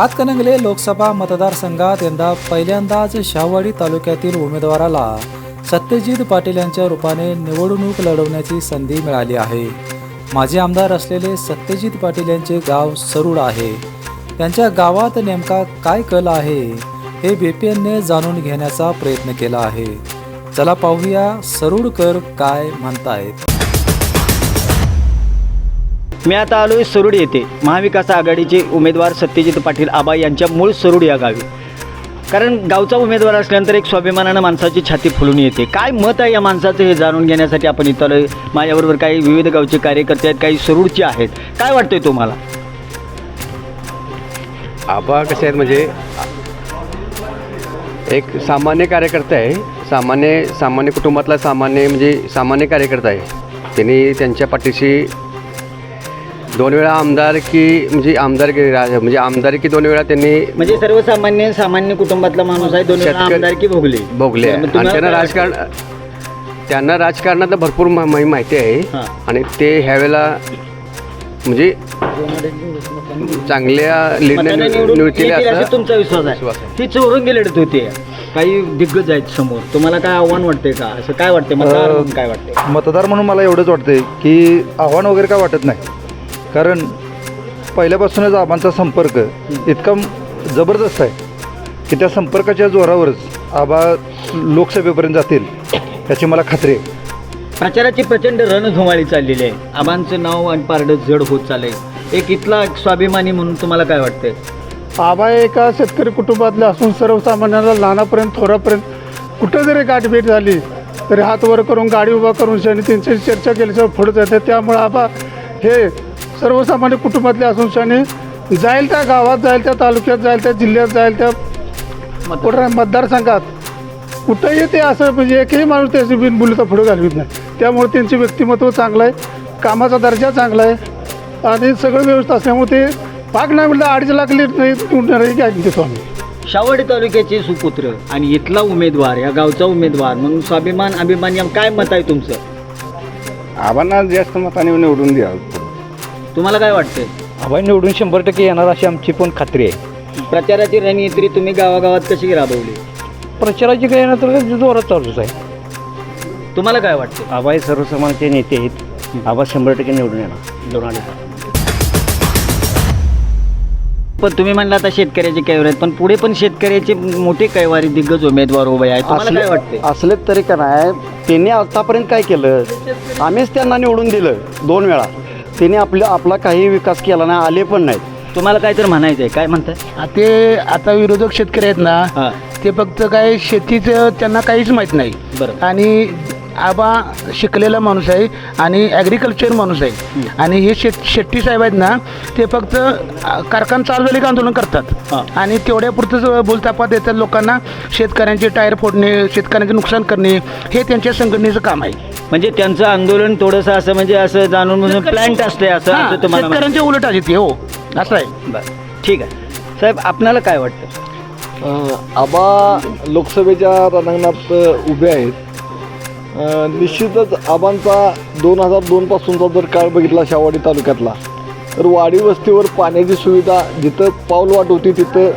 हातकणंगले लोकसभा मतदारसंघात यंदा पहिल्यांदाच शाहवाडी तालुक्यातील उमेदवाराला सत्यजित पाटील यांच्या रूपाने निवडणूक लढवण्याची संधी मिळाली आहे. माजी आमदार असलेले सत्यजित पाटील यांचे गाव सरुड आहे. त्यांच्या गावात नेमका काय कल आहे हे बीपीएनने जाणून घेण्याचा प्रयत्न केला आहे. चला पाहूया सरुडकर काय म्हणतायत. मी आता आलो आहे सरुड येथे. महाविकास आघाडीचे उमेदवार सत्यजित पाटील आबा यांच्या मूळ सरुड या गावी. कारण गावचा उमेदवार असल्यानंतर एक स्वाभिमानानं माणसाची छाती फुलून येते. काय मत आहे या माणसाचं हे जाणून घेण्यासाठी आपण इथं आलो माझ्याबरोबर काही विविध गावचे कार्यकर्ते आहेत काही सरुडचे आहेत. काय वाटतंय तुम्हाला? आबा कसे आहेत? म्हणजे एक सामान्य कार्यकर्ता आहे. सामान्य सामान्य कुटुंबातला सामान्य म्हणजे सामान्य कार्यकर्ता आहे. त्यांनी त्यांच्या पाठीशी दोन वेळा आमदारकी म्हणजे आमदारकी रा- म्हणजे आमदारकी दोन वेळा त्यांनी म्हणजे सर्वसामान्य सामान्य कुटुंबातला माणूस आहे दोन वेळा शेतकरी- आमदारकी भोगली. भोगले. आहे. मग आणि तुम्हाला त्यांना काय राजकारण त्यांना राजकारणातलं भरपूर मा- मा- माहिती आहे. हां. आणि ते ह्यावेळेला म्हणजे चांगल्या मताने लीडने निवडून निवडतील येतील असा असं तुमचा विश्वास विश्वास आहे. आहे. ती चोरंगी लढत होते. काही दिग्गज आहेत समोर. तुम्हाला काय आव्हान वाटते का? असं काय वाटते मतदार म्हणून काय वाटते मतदार म्हणून मला एवढंच वाटतंय की आव्हान वगैरे काय वाटत नाही. कारण पहिल्यापासूनच आबांचा संपर्क इतका जबरदस्त आहे की त्या संपर्काच्या जोरावरच आबा लोकसभेपर्यंत जातील याची मला खात्री आहे. प्रचाराची प्रचंड रणधुमाळी चाललेली आहे. आबांचं नाव आणि पारडं जड होत चाललंय. एक इथला एक स्वाभिमानी म्हणून तुम्हाला काय वाटतंय? आबा एका शेतकरी कुटुंबातले असून सर्वसामान्याला लहानापर्यंत थोरापर्यंत कुठं जरी गाठभेट झाली तरी हात वर करून गाडी उभा करून शनी त्यांची चर्चा केल्याशिवाय पुढे जाते त्यामुळे आबा हे सर्वसामान्य कुटुंबातले असून शनी जाईल त्या गावात जाईल त्या तालुक्यात जाईल त्या जिल्ह्यात जाईल त्या कुठल्या मतदारसंघात. कुठंही ते असं म्हणजे एकही माणूस त्याची बिनबुलीचा पुढे घालवित नाही. त्यामुळे त्यांचे व्यक्तिमत्व चांगलं आहे कामाचा दर्जा चांगला आहे आणि सगळं व्यवस्था असल्यामुळे ते पाक नाही म्हटलं अडीच लाख लीट नाही गॅरंटी देतो आम्ही. शावडी तालुक्याचे सुपुत्र आणि इथला उमेदवार या गावचा उमेदवार म्हणून स्वाभिमान अभिमान या काय मत आहे तुमचं? आबांना जास्त मताने निवडून द्या तुम्हाला काय वाटतंय? आबा निवडून शंभर टक्के येणार अशी आमची पण खात्री आहे. प्रचाराची रणनीती तुम्ही गावागावात कशी राबवली? प्रचाराची काही येणार तर जोरात चालूच आहे. तुम्हाला काय वाटतं आबा हे सर्वसामान्याचे नेते आहेत. आबा शंभर टक्के निवडून येणार. दोन अडीच. पण तुम्ही म्हणला आता शेतकऱ्याचे कैवार आहेत पण पुढे पण शेतकऱ्याचे मोठे कैवारी दिग्गज उमेदवार उभे आहेत. तुम्हाला काय वाटते असले तरी का नाही त्यांनी आतापर्यंत काय केलं? आम्हीच त्यांना निवडून दिलं दोन वेळा. त्यांनी आपल्या आपला काही विकास केला नाही आले पण नाहीत. तुम्हाला काय तर म्हणायचं आहे काय म्हणताय? आ, ते आता विरोधक शेतकरी आहेत ना ते फक्त काय शेतीचं त्यांना काहीच माहीत नाही. बरं. आणि आबा शिकलेला माणूस आहे आणि ॲग्रिकल्चर माणूस आहे. आणि हे शेत शेट्टी साहेब आहेत ना ते फक्त कारखाना चालू झाले का आंदोलन करतात. हां. आणि तेवढ्यापुरतंच बोलतापा देतात लोकांना शेतकऱ्यांचे टायर फोडणे शेतकऱ्यांचे नुकसान करणे हे त्यांच्या संघटनेचं काम आहे. म्हणजे त्यांचं आंदोलन थोडंसं असं म्हणजे असं जाणून म्हणून प्लॅन्ट असते असं हां, असं तुम्हाला. शेतकऱ्यांच्या उलट आहे ते हो. असं आहे. बरं. ठीक आहे. साहेब आपणाला काय वाटतं? आबा लोकसभेच्या रणांगणात उभे आहेत. अ, निश्चितच आबांचा दोन हजार दोनपासूनचा जर काळ बघितला शावाडी तालुक्यातला तर वाडी वस्तीवर पाण्याची सुविधा जिथं पाऊल वाट होती तिथं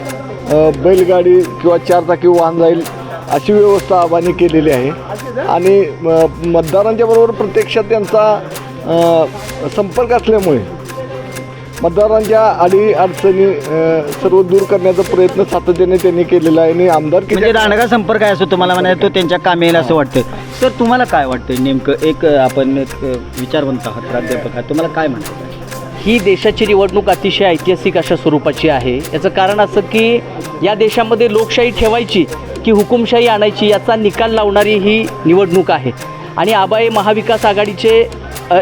अ, बैलगाडी किंवा चारचाकी वाहन जाईल अशी व्यवस्था आबांनी केलेली आहे. आणि म, मतदारांच्या बरोबर प्रत्यक्षात त्यांचा संपर्क असल्यामुळे मतदारांच्या अडी अडचणी सर्व दूर करण्याचा प्रयत्न सातत्याने त्यांनी केलेला आहे आणि आमदार म्हणजे राणगा संपर्क आहे असं तुम्हाला म्हणायचं तो त्यांच्या कामी येईल असं वाटतं सर तुम्हाला काय वाटतं नेमकं? एक आपण एक विचारवंत आहात प्राध्यापक आहात. तुम्हाला काय म्हणायचं? आहे? ही देशाची निवडणूक अतिशय ऐतिहासिक अशा स्वरूपाची आहे. याचं कारण असं की या देशामध्ये लोकशाही ठेवायची की हुकुमशाही आणायची याचा निकाल लावणारी ही निवडणूक आहे. आणि आबाई महाविकास आघाडीचे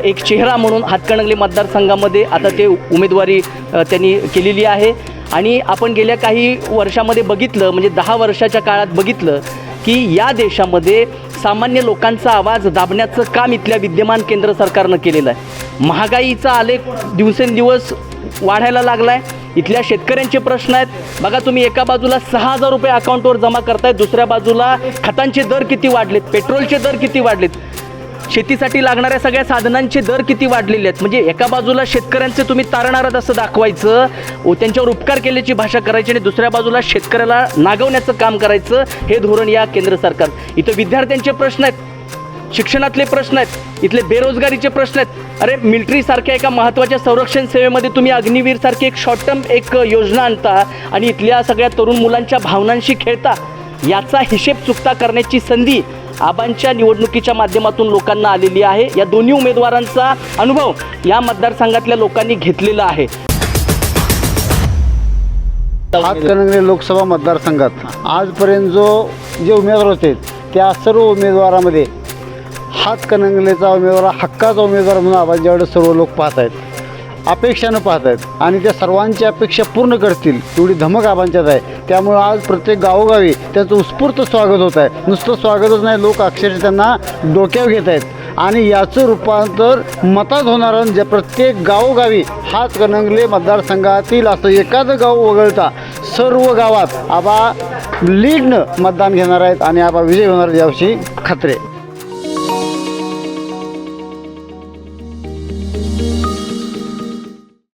एक चेहरा म्हणून हातकणंगले मतदारसंघामध्ये आता ते उमेदवारी त्यांनी केलेली आहे. आणि आपण गेल्या काही वर्षामध्ये बघितलं म्हणजे दहा वर्षाच्या काळात बघितलं की या देशामध्ये सामान्य लोकांचा आवाज दाबण्याचं काम इथल्या विद्यमान केंद्र सरकारनं केलेलं आहे. महागाईचा आलेख दिवसेंदिवस वाढायला लागला आहे इथल्या शेतकऱ्यांचे प्रश्न आहेत. बघा तुम्ही एका बाजूला सहा हजार रुपये अकाउंटवर जमा करतायत दुसऱ्या बाजूला खतांचे दर किती वाढलेत पेट्रोलचे दर किती वाढलेत? शेतीसाठी लागणाऱ्या सगळ्या साधनांचे दर किती वाढलेले आहेत? म्हणजे एका बाजूला शेतकऱ्यांचे तुम्ही तारण असं दाखवायचं व त्यांच्यावर उपकार केल्याची भाषा करायची आणि दुसऱ्या बाजूला शेतकऱ्याला नागवण्याचं काम करायचं हे धोरण या केंद्र सरकार. इथं विद्यार्थ्यांचे प्रश्न आहेत शिक्षणातले प्रश्न आहेत इथले बेरोजगारीचे प्रश्न आहेत. अरे मिलिटरी सारख्या एका महत्त्वाच्या संरक्षण सेवेमध्ये तुम्ही अग्निवीर सारखी एक शॉर्ट टर्म एक योजना आणता आणि इथल्या सगळ्या तरुण मुलांच्या भावनांशी खेळता याचा हिशेब चुकता करण्याची संधी आबांच्या निवडणुकीच्या माध्यमातून लोकांना आलेली आहे. या दोन्ही उमेदवारांचा अनुभव या मतदारसंघातल्या लोकांनी घेतलेला आहे. हातकणंगले लोकसभा मतदारसंघात आजपर्यंत जो जे उमेदवार होते त्या सर्व उमेदवारामध्ये हातकणंगलेचा उमेदवार हक्काचा उमेदवार म्हणून आवाजाकडे सर्व लोक पाहत आहेत. अपेक्षानं पाहत आहेत. आणि त्या सर्वांची अपेक्षा पूर्ण करतील. एवढी धमक आबांच्यात आहे. त्यामुळं आज प्रत्येक गावोगावी त्याचं उत्स्फूर्त स्वागत होत आहे. नुसतं स्वागतच नाही लोक अक्षरशः त्यांना डोक्यावर घेत आहेत. आणि याचं रूपांतर मतात होणार ज्या प्रत्येक गावोगावी हातकणंगले मतदारसंघातील असं एखादं गाव वगळता सर्व गावात आबा लीडनं मतदान घेणार आहेत. आणि आबा विजय होणार यावर्षी खात्रे.